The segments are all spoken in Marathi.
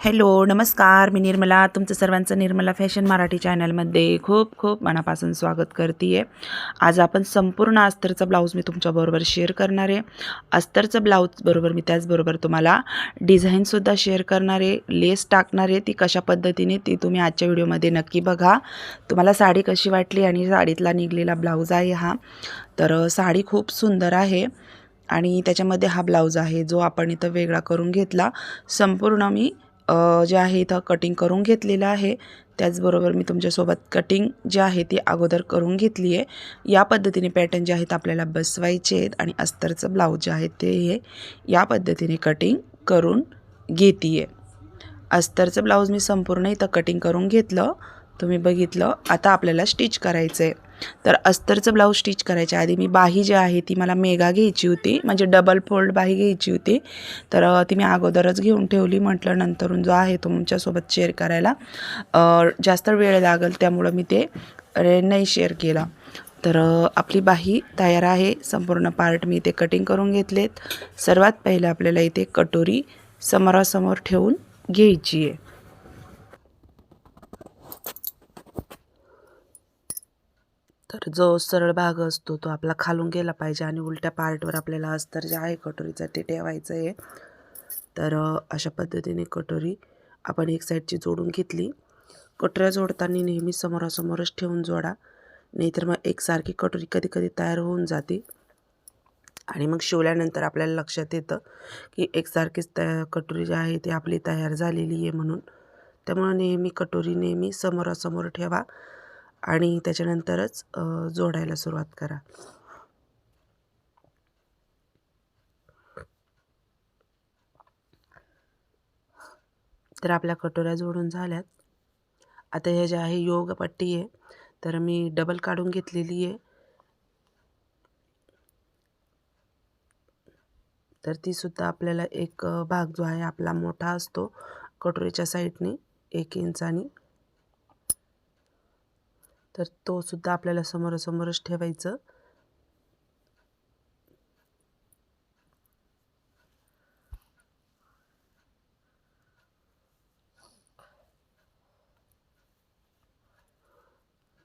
हॅलो नमस्कार. मी निर्मला. तुमचं सर्वांचं निर्मला फॅशन मराठी चॅनलमध्ये खूप खूप मनापासून स्वागत करते आहे आज आपण संपूर्ण अस्तरचा ब्लाऊज मी तुमच्याबरोबर शेअर करणार आहे. अस्तरचं ब्लाऊजबरोबर मी त्याचबरोबर तुम्हाला डिझाईनसुद्धा शेअर करणार आहे. लेस टाकणार आहे. ती कशा पद्धतीने ती तुम्ही आजच्या व्हिडिओमध्ये नक्की बघा. तुम्हाला साडी कशी वाटली आणि साडीतला निघलेला ब्लाऊज आहे हा. तर साडी खूप सुंदर आहे आणि त्याच्यामध्ये हा ब्लाऊज आहे जो आपण इथं वेगळा करून घेतला. संपूर्ण मी जे आहे इथं कटिंग करून घेतलेलं आहे. त्याचबरोबर मी तुमच्यासोबत कटिंग जे आहे ती अगोदर करून घेतली आहे. या पद्धतीने पॅटर्न जे आहेत आपल्याला बसवायचे आहेत आणि अस्तरचं ब्लाऊज जे आहे ते हे या पद्धतीने कटिंग करून घेते आहे अस्तरचं ब्लाऊज मी संपूर्ण इथं कटिंग करून घेतलं. तुम्ही बघितलं आता आपल्याला स्टिच करायचं आहे तर अस्तरचं ब्लाऊज स्टिच करायच्या आधी मी बाही जी आहे ती मला मेगा घ्यायची होती. म्हणजे डबल फोल्ड बाही घ्यायची होती. तर ती मी अगोदरच घेऊन ठेवली. म्हटलं नंतरून जो आहे तो तुमच्यासोबत शेअर करायला जास्त वेळ लागेल त्यामुळं मी ते नाही शेअर केला. तर आपली बाही तयार आहे. संपूर्ण पार्ट मी इथे कटिंग करून घेतलेत. सर्वात पहिलं आपल्याला इथे कटोरी समोरासमोर ठेवून घ्यायची आहे. तर जो सरळ भाग असतो तो आपला खालून गेला पाहिजे आणि उलट्या पार्टवर आपल्याला अस्तर जे आहे कटोरीचं ते ठेवायचं आहे तर अशा पद्धतीने कटोरी आपण एक साईडची जोडून घेतली. कटोऱ्या जोडताना नेहमी समोरासमोरच ठेवून जोडा. नाहीतर मग एकसारखी कटोरी कधी कधी तयार होऊन जाते. आणि मग शिवल्यानंतर आपल्याला लक्षात येतं की एकसारखीच तया कटोरी जी आहे ती आपली तयार झालेली आहे म्हणून. त्यामुळं नेहमी कटोरी नेहमी समोरासमोर ठेवा. आणि त्याच्यानंतरच जोडायला सुरुवात करा. तर आपल्या कटोऱ्या जोडून झाल्यात. आता हे जे आहे योग पट्टी आहे तर मी डबल काढून घेतलेली आहे. तर ती सुद्धा आपल्याला एक भाग जो आहे आपला मोठा असतो कटोरीच्या साईडने एक इंचानी. तर तो सुद्धा आपल्याला समोरासमोरच ठेवायचं.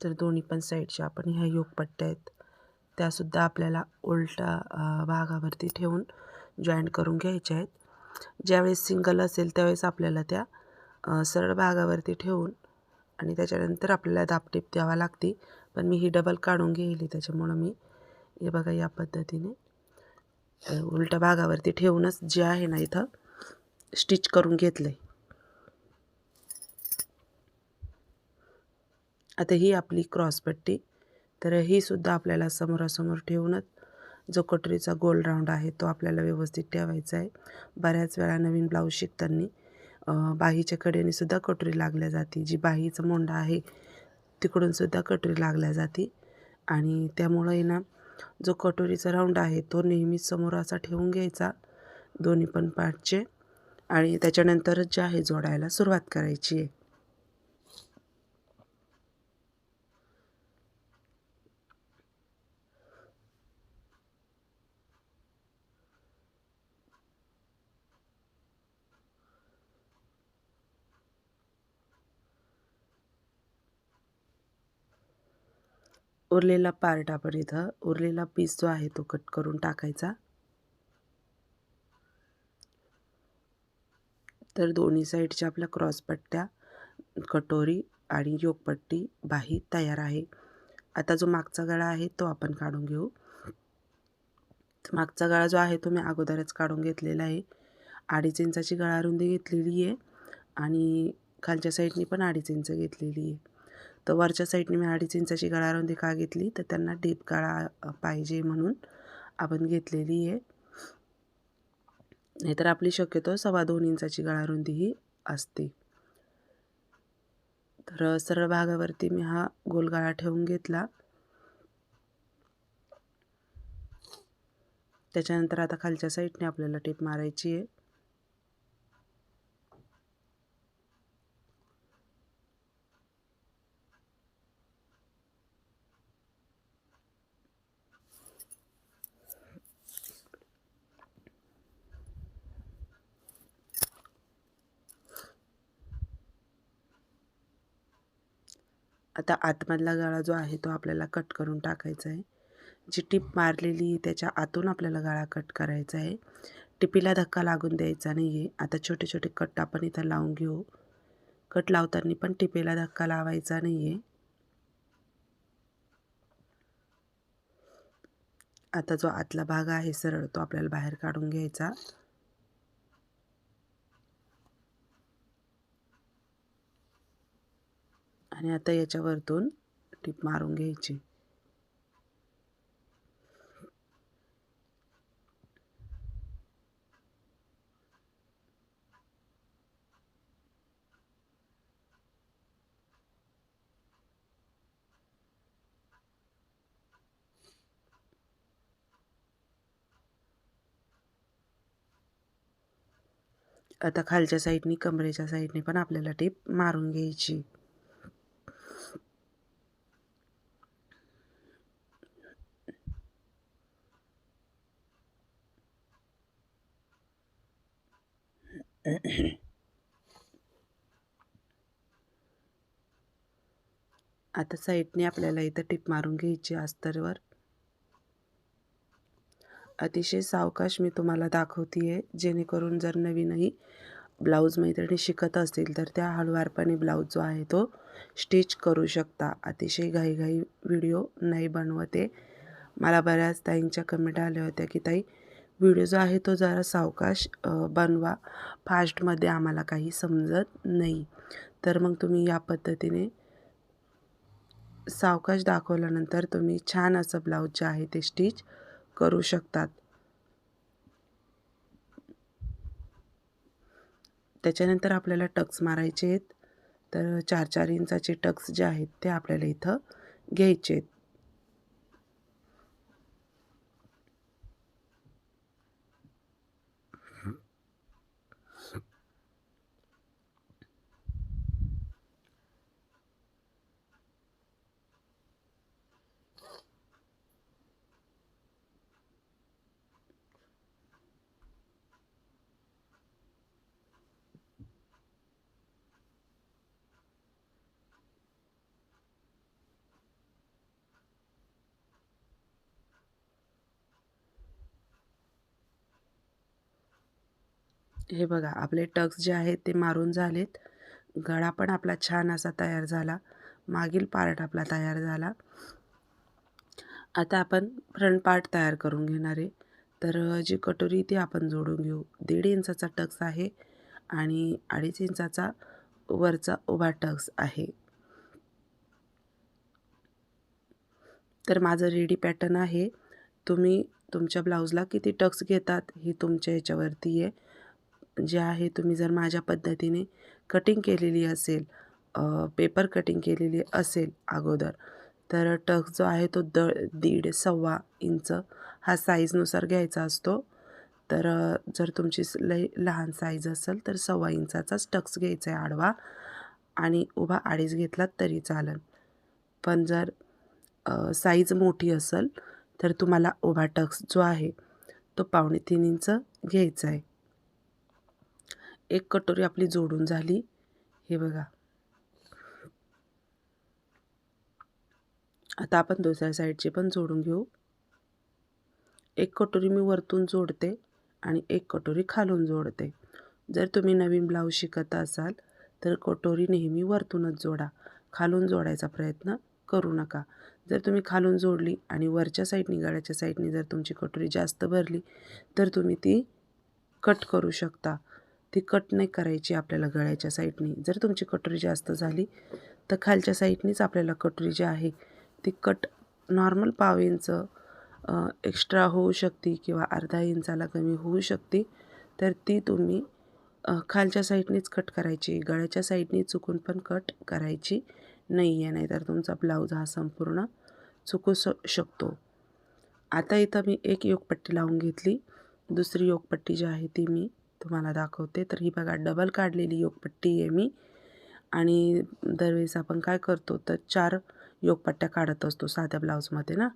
तर दोन्ही पण साईडच्या आपण ह्या योगपट्ट्या आहेत. त्यासुद्धा आपल्याला उलटा भागावरती ठेवून जॉईंट करून घ्यायच्या आहेत. ज्यावेळेस सिंगल असेल त्यावेळेस आपल्याला त्या सरळ भागावरती ठेवून आणि त्याच्यानंतर आपल्याला दापटीप द्यावा लागते. पण मी ही डबल काढून घेईली त्याच्यामुळं मी हे बघा या पद्धतीने उलट्या भागावरती ठेवूनच जे आहे ना इथं स्टिच करून घेतलं आहे आता ही आपली क्रॉसपट्टी तर ही सुद्धा आपल्याला समोरासमोर ठेवूनच जो कटोरीचा गोल राऊंड आहे तो आपल्याला व्यवस्थित ठेवायचा आहे. बऱ्याच वेळा नवीन ब्लाऊज शिकताना बाहीच्या कडेने सुद्धा कटोरी लागल्या जाते. जी बाहीचं मोंडा आहे तिकडून सुद्धा कटोरी लागल्या जाते. आणि त्यामुळं आहे ना जो कटोरीचा राऊंड आहे तो नेहमीच समोर असा ठेवून घ्यायचा. दोन्ही पण पार्टचे आणि त्याच्यानंतरच जे आहे जोडायला सुरुवात करायची आहे. उरलेला पार्ट आपण इथं उरलेला पीस जो आहे तो कट करून टाकायचा. तर दोन्ही साईडच्या आपल्या क्रॉसपट्ट्या कटोरी आणि योगपट्टी बाही तयार आहे. आता जो मागचा गळा आहे तो आपण काढून घेऊ. मागचा गळा जो आहे तो मी अगोदरच काढून घेतलेला आहे. अडीच इंचाची गळा रुंदी घेतलेली आहे आणि खालच्या साईडनी पण अडीच इंच घेतलेली आहे. तर वरच्या साईडने मी अडीच इंचाची गळारुंदी का घेतली. तर त्यांना डीप गळा पाहिजे म्हणून आपण घेतलेली आहे. नाहीतर आपली शक्यतो सव्वा दोन इंचाची गळारुंदी ही असते. तर सरळ भागावरती मी हा गोलगाळा ठेवून घेतला. त्याच्यानंतर आता खालच्या साईडने आपल्याला टीप मारायची आहे. आता आतमधला गळा जो आहे तो आपल्याला कट करून टाकायचा आहे. जी टीप मारलेली आहे त्याच्या आतून आपल्याला गळा कट करायचा आहे. टिपीला धक्का लागून द्यायचा नाही आहे आता छोटे छोटे कट आपण इथं लावून घेऊ. कट लावताना पण टिपेला धक्का लावायचा नाही आहे आता जो आतला भाग आहे सरळ तो आपल्याला बाहेर काढून घ्यायचा. आणि आता याच्यावरतून टीप मारून घ्यायची. आता खालच्या साईडनी कमरेच्या साईडने पण आपल्याला टीप मारून घ्यायची. आता साईडने आपल्याला इथं टिप मारून घ्यायची अस्तरवर. अतिशय सावकाश मी तुम्हाला दाखवते आहे जेणेकरून जर नवीनही ब्लाऊज मैत्रिणी शिकत असतील तर त्या हळूवारपणे ब्लाऊज जो आहे तो स्टिच करू शकता. अतिशय घाईघाई व्हिडिओ नाही बनवते. मला बऱ्याच ताईंच्या कमेंट आल्या होत्या की ताई व्हिडिओ जो आहे तो जरा सावकाश बनवा. फास्टमध्ये आम्हाला काही समजत नाही. तर मग तुम्ही या पद्धतीने सावकाश दाखवल्यानंतर तुम्ही छान असं ब्लाऊज जे आहे ते स्टिच करू शकतात. त्याच्यानंतर आपल्याला टक्स मारायचे आहेत. तर चार चार इंचाचे टक्स जे आहेत ते आपल्याला इथं घ्यायचे आहेत. हे बघा आपले टक्स जे आहेत ते मारून झालेत. गळा पण आपला छान असा तयार झाला. मागील पार्ट आपला तयार झाला. आता आपण फ्रंट पार्ट तयार करून घेणार आहे. तर जी कटोरी ती आपण जोडून घेऊ. दीड इंचाचा टक्स आहे आणि अडीच इंचाचा वरचा उभा टक्स आहे. तर माझं रेडी पॅटर्न आहे. तुम्ही तुमच्या ब्लाऊजला किती टक्स घेतात ही तुमच्या याच्यावरती आहे. जे आहे तुम्ही जर माझ्या पद्धतीने कटिंग केलेली असेल पेपर कटिंग केलेली असेल अगोदर तर टक जो आहे तो द दीड सव्वा इंच हा साईजनुसार घ्यायचा असतो. तर जर तुमची लई लहान साईज असेल तर सव्वा इंचाचाच टक्स घ्यायचा आहे आडवा आणि उभा अडीच घेतलात तरी चालेल. पण जर साईज मोठी असेल तर तुम्हाला उभा टक्स जो आहे तो पावणे तीन इंच घ्यायचा आहे. एक कटोरी आपली जोडून झाली. हे बघा. आता आपण दुसऱ्या साईडची पण जोडून घेऊ. एक कटोरी मी वरतून जोडते आणि एक कटोरी खालून जोडते. जर तुम्ही नवीन ब्लाऊज शिकत असाल तर कटोरी नेहमी वरतूनच जोडा. खालून जोडायचा प्रयत्न करू नका. जर तुम्ही खालून जोडली आणि वरच्या साईडनी गळ्याच्या साईडनी जर तुमची कटोरी जास्त भरली तर तुम्ही ती कट करू शकता. ती कट नाही करायची आपल्याला गळ्याच्या साईडनी. जर तुमची कटोरी जास्त झाली तर खालच्या साईडनेच आपल्याला कटोरी जी आहे ती कट नॉर्मल पाव इंच एक्स्ट्रा होऊ शकते किंवा अर्धा इंचाला कमी होऊ शकते. तर ती तुम्ही खालच्या साईडनेच कट करायची. गळ्याच्या साईडने चुकून पण कट करायची नाही आहे नाहीतर तुमचा ब्लाऊज हा संपूर्ण चुकू श शकतो. आता इथं मी एक योगपट्टी लावून घेतली. दुसरी योगपट्टी जी आहे ती मी तुम्हाला दाखवते. तर ही बघा डबल काढलेली योगपट्टी आहे मी. आणि दरवेळेस आपण काय करतो तर चार योगपट्ट्या काढत असतो साध्या ब्लाऊजमध्ये ना.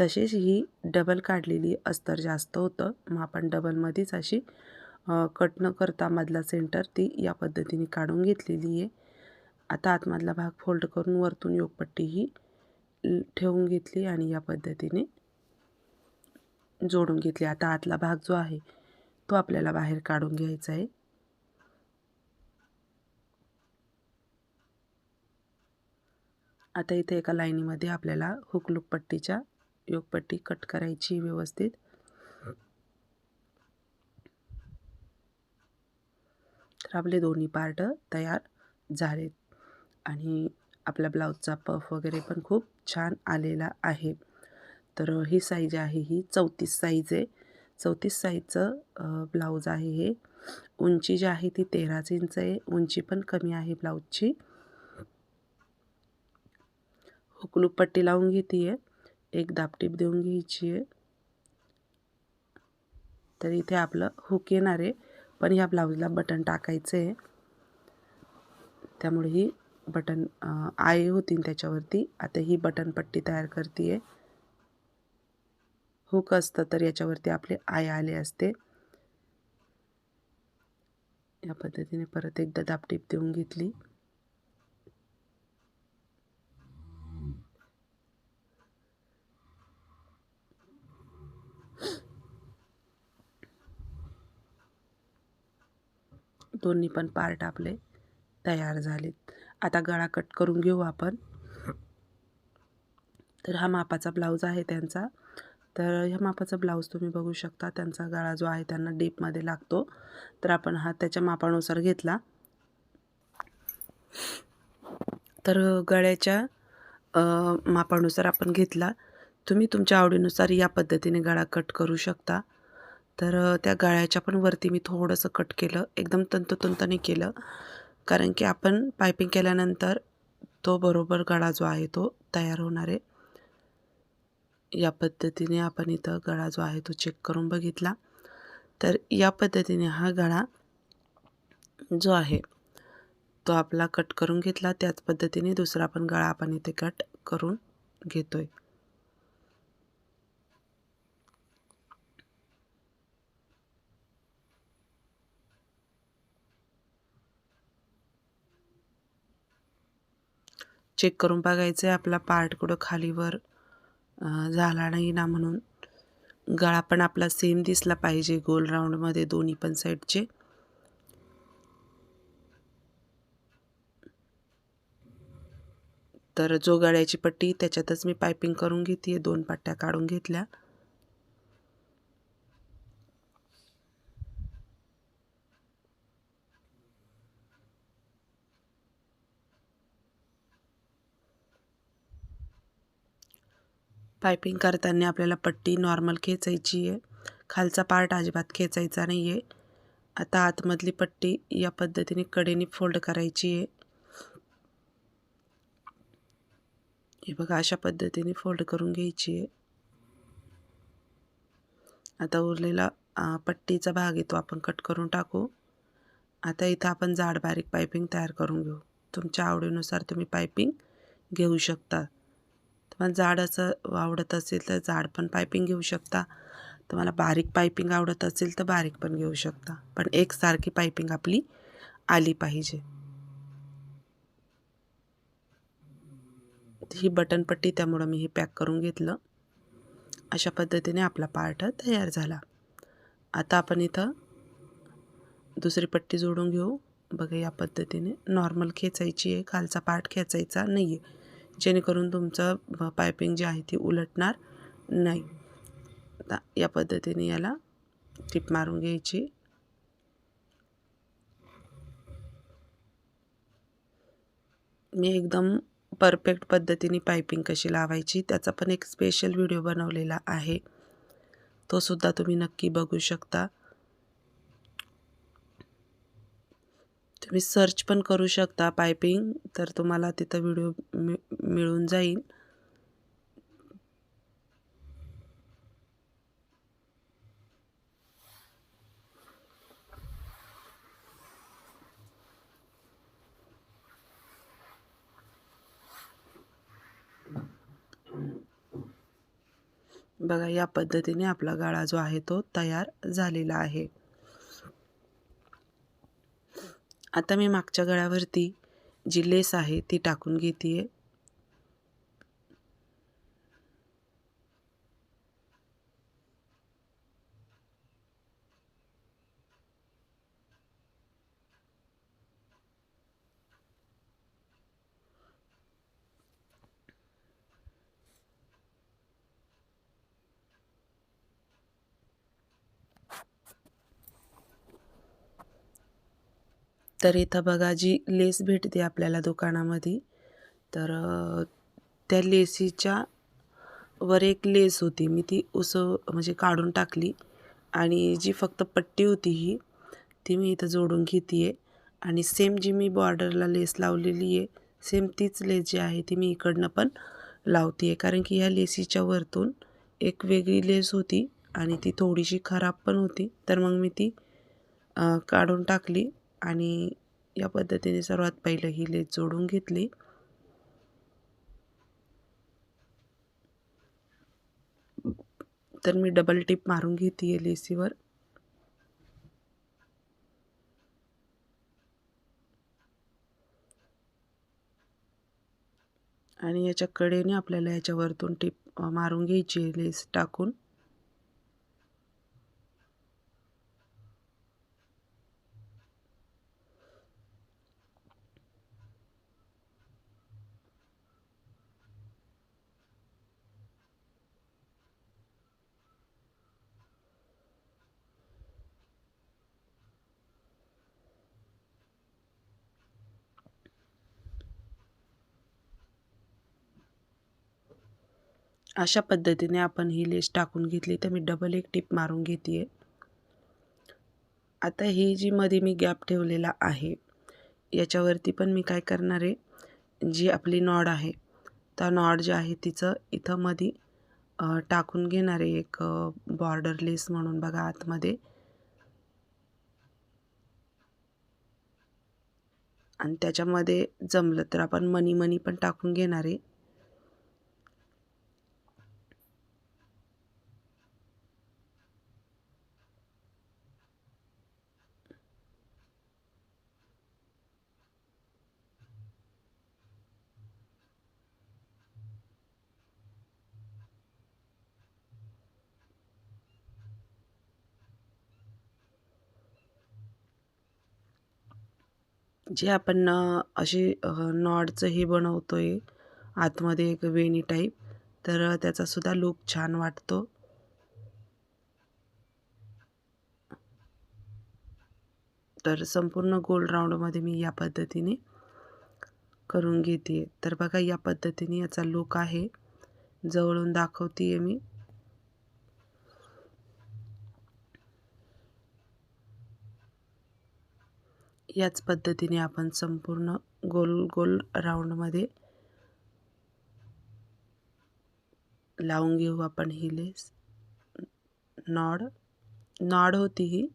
तसेच ही डबल काढलेली अस्तर जास्त होतं. मग आपण डबलमध्येच अशी कट न करता मधला सेंटर ती या पद्धतीने काढून घेतलेली आहे. आता आतमधला भाग फोल्ड करून वरतून योगपट्टी ही ठेवून घेतली आणि या पद्धतीने जोडून घेतली. आता आतला भाग जो आहे तो आपल्याला बाहेर काढून घ्यायचा आहे. आता इथे एका लाईनीमध्ये आपल्याला हुकलूक पट्टीच्या योगपट्टी कट करायची व्यवस्थित. तर आपले दोन्ही पार्ट तयार झालेत. आणि आपल्या ब्लाऊजचा पफ वगैरे पण खूप छान आलेला आहे. तर ही साईज आहे ही चौतीस साईज आहे. चौतीस साईजचं ब्लाऊज आहे हे. उंची जी आहे ती तेराच इंच आहे. उंची पण कमी आहे ब्लाऊजची. हुकलूप पट्टी लावून घेते आहे एक दापटीप देऊन घ्यायची आहे तर इथे आपलं हुक येणार आहे. पण ह्या ब्लाऊजला बटन टाकायचं आहे त्यामुळे ही बटन आय होती त्याच्यावरती. आता ही बटन पट्टी तयार करते आहे हो हुक असतं? तर याच्यावरती आपले आय आले असते. या पद्धतीने परत एकदा दापटीप देऊन घेतली. दोन्ही पण पार्ट आपले तयार झालेत. आता गळा कट करून घेऊ आपण. तर हा मापाचा ब्लाऊज आहे त्यांचा. तर ह्या मापाचा ब्लाऊज तुम्ही बघू शकता त्यांचा गळा जो आहे त्यांना डीपमध्ये लागतो. तर आपण हा त्याच्या मापानुसार घेतला. तर गळ्याच्या मापानुसार आपण घेतला. तुम्ही तुमच्या आवडीनुसार या पद्धतीने गळा कट करू शकता. तर त्या गळ्याच्या पण वरती मी थोडंसं कट केलं. एकदम तंतोतंताने केलं. कारण की आपण पायपिंग केल्यानंतर तो बरोबर गळा जो आहे तो तयार होणार आहे. या पद्धतीने आपण इथं गळा जो आहे तो चेक करून बघितला. तर या पद्धतीने हा गळा जो आहे तो आपला कट करून घेतला. त्याच पद्धतीने दुसरा पण गळा आपण इथे कट करून घेतोय. चेक करून बघायचं आहे आपला पार्ट कुठं खालीवर झाला नाही ना म्हणून. गळा पण आपला सेम दिसला पाहिजे गोल राऊंडमध्ये दोन्ही पण साईडचे तर जो गळ्याची पट्टी त्याच्यातच मी पायपिंग करून घेते दोन पट्ट्या काढून घेतल्या. पायपिंग करताना आपल्याला पट्टी नॉर्मल खेचायची आहे. खालचा पार्ट अजिबात खेचायचा नाही आहे आता आतमधली पट्टी या पद्धतीने कडेने फोल्ड करायची आहे. हे बघा अशा पद्धतीने फोल्ड करून घ्यायची आहे. आता उरलेला पट्टीचा भाग आहे तो आपण कट करून टाकू. आता इथं आपण जाड बारीक पायपिंग तयार करून घेऊ. तुमच्या आवडीनुसार तुम्ही पायपिंग घेऊ शकता. तुम्हाला जाड असं आवडत असेल तर जाड पण पायपिंग घेऊ शकता. तुम्हाला बारीक पायपिंग आवडत असेल तर बारीक पण घेऊ शकता. पण एकसारखी पायपिंग आपली आली पाहिजे. ही बटन पट्टी त्यामुळं मी हे पॅक करून घेतलं. अशा पद्धतीने आपला पार्ट तयार झाला. आता आपण इथं दुसरी पट्टी जोडून घेऊ. बघा या पद्धतीने नॉर्मल खेचायची आहे. खालचा पार्ट खेचायचा नाही आहे जेणेकरून तुमचं पायपिंग जी आहे ती उलटणार नाही. आता या पद्धतीने याला टिप मारून घ्यायची. मी एकदम परफेक्ट पद्धतीने पायपिंग कशी लावायची त्याचा पण एक स्पेशल व्हिडिओ बनवलेला आहे. तो सुद्धा तुम्ही नक्की बघू शकता. तुम्ही सर्च पण करू शकता पायपिंग तर तुम्हाला तिथं व्हिडिओ मि मिळून जाईल. बघा या पद्धतीने आपला गाळा जो आहे तो तयार झालेला आहे. आता मी मागच्या गळ्यावरती जी लेस आहे ती टाकून घेते आहे तर इथं बघा जी लेस भेटते आपल्याला दुकानामध्ये तर त्या लेसीच्या वर एक लेस होती. मी ती उस म्हणजे काढून टाकली आणि जी फक्त पट्टी होती ही ती मी इथं जोडून घेते आहे आणि सेम जी मी बॉर्डरला लेस लावलेली आहे सेम तीच लेस जी आहे ती मी इकडनं पण लावते आहे कारण की ह्या लेसीच्या वरतून एक वेगळी लेस होती आणि ती थोडीशी खराब पण होती. तर मग मी ती काढून टाकली. आणि या पद्धतीने सर्वात पहिलं ही लेस जोडून घेतली. तर मी डबल टिप मारून घेते आहे लेसीवर. आणि याच्या कडेने आपल्याला याच्यावरतून टिप मारून घ्यायची आहे लेस टाकून. अशा पद्धतीने आपण ही लेस टाकून घेतली तर मी डबल एक टिप मारून घेते आहे आता ही जी मध्ये मी गॅप ठेवलेला आहे याच्यावरती पण मी काय करणार आहे? जी आपली नॉड आहे त्या नॉड जी आहे तिचं इथं मध्ये टाकून घेणार आहे एक बॉर्डर लेस म्हणून बघा आतमध्ये. आणि त्याच्यामध्ये जमलं तर आपण मनी मनी पण टाकून घेणार आहे. जे आपण अशी नॉडचं हे बनवतो आहे आतमध्ये एक वेणी टाईप तर त्याचासुद्धा लूक छान वाटतो. तर संपूर्ण गोल राऊंडमध्ये मी या पद्धतीने करून घेते तर बघा या पद्धतीने याचा लूक आहे. जवळून दाखवते आहे मी. याच पद्धतीने आपण संपूर्ण गोल गोल राऊंडमध्ये लावून घेऊ आपण ही लेस. नॉड नॉड होती ही.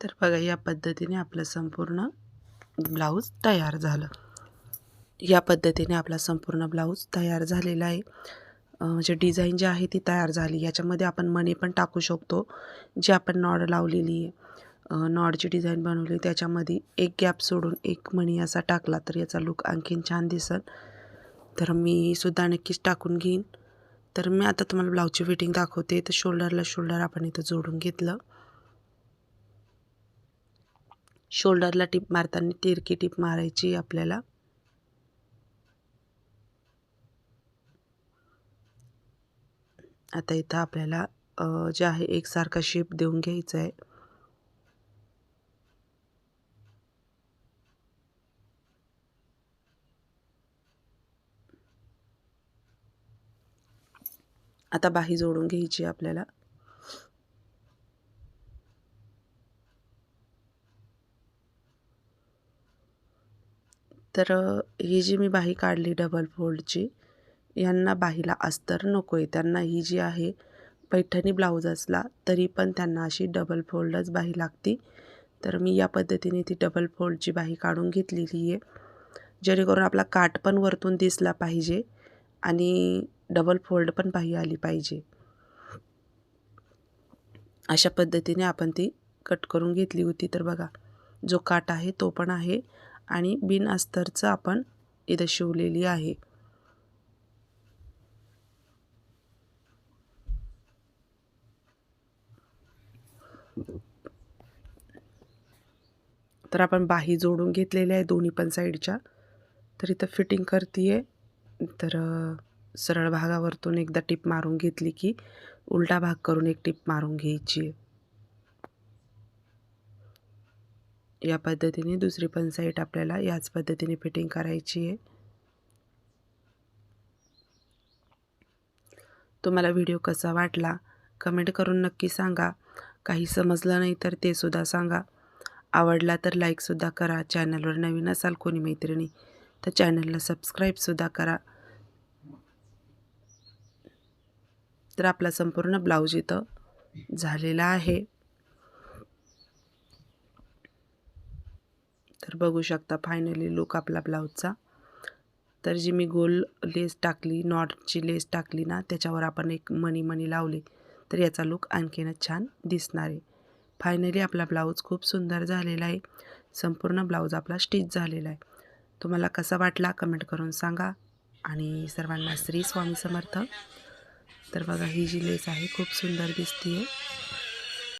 तर बघा या पद्धतीने आपलं संपूर्ण ब्लाऊज तयार झालं. या पद्धतीने आपला संपूर्ण ब्लाऊज तयार झालेला आहे. म्हणजे डिझाईन जी आहे ती तयार झाली. याच्यामध्ये आपण मणी पण टाकू शकतो जी आपण नॉड लावलेली आहे. नॉडची डिझाईन बनवली त्याच्यामध्ये एक गॅप सोडून एक मणी असा टाकला तर याचा लुक आणखीन छान दिसल. तर मी सुद्धा नक्कीच टाकून घेईन. तर मी आता तुम्हाला ब्लाऊजची फिटिंग दाखवते. तर शोल्डरला शोल्डर आपण इथं जोडून घेतलं. शोल्डरला टिप मारताना तिरकी टिप मारायची आपल्याला. आता इथं आपल्याला जे आहे एकसारखा शेप देऊन घ्यायचा आहे. आता बाही जोडून घ्यायची आहे आपल्याला. तर ही जी मी बाही काढली डबल फोल्डची यांना बाहीला अस्तर नको आहे त्यांना ही जी आहे पैठणी ब्लाऊज असला तरी पण त्यांना अशी डबल फोल्डच बाही लागती. तर मी या पद्धतीने ती डबल फोल्डची बाही काढून घेतलेली आहे. जेणेकरून आपला काठ पण वरतून दिसला पाहिजे आणि डबल फोल्ड पण बाही आली पाहिजे. अशा पद्धतीने आपण ती कट करून घेतली होती. तर बघा जो काठ आहे तो पण आहे. आणि बिन अस्तरचं आपण इथं शिवलेली आहे. तर आपण बाही जोडून घेतलेल्या आहे दोन्ही पण साईडच्या. तर इथं फिटिंग करते आहे तर सरळ भागावरतून एकदा टिप मारून घेतली की उलटा भाग करून एक टिप मारून घ्यायची आहे. या पद्धतीने दुसरी पण साईड आपल्याला याच पद्धतीने फिटिंग करायची आहे. तुम्हाला व्हिडिओ कसा वाटला? कमेंट करून नक्की सांगा. काही समजलं नाही तर ते सुद्धा सांगा. आवडला तर लाईकसुद्धा करा. चॅनलवर नवीन असाल कोणी मैत्रिणी तर चॅनलला सबस्क्राईबसुद्धा करा. तर आपला संपूर्ण ब्लाऊज इथं झालेला आहे. तर बघू शकता फायनली लुक आपला ब्लाऊजचा तर जी मी गोल लेस टाकली नॉटची लेस टाकली ना त्याच्यावर आपण एक मणी मणी लावली तर याचा लुक आणखीनच छान दिसणार आहे. फायनली आपला ब्लाऊज खूप सुंदर झालेला आहे. संपूर्ण ब्लाऊज आपला स्टिच झालेला आहे. तुम्हाला कसा वाटला कमेंट करून सांगा. आणि सर्वांना श्री स्वामी समर्थ. तर बघा ही जी लेस आहे खूप सुंदर दिसते आहे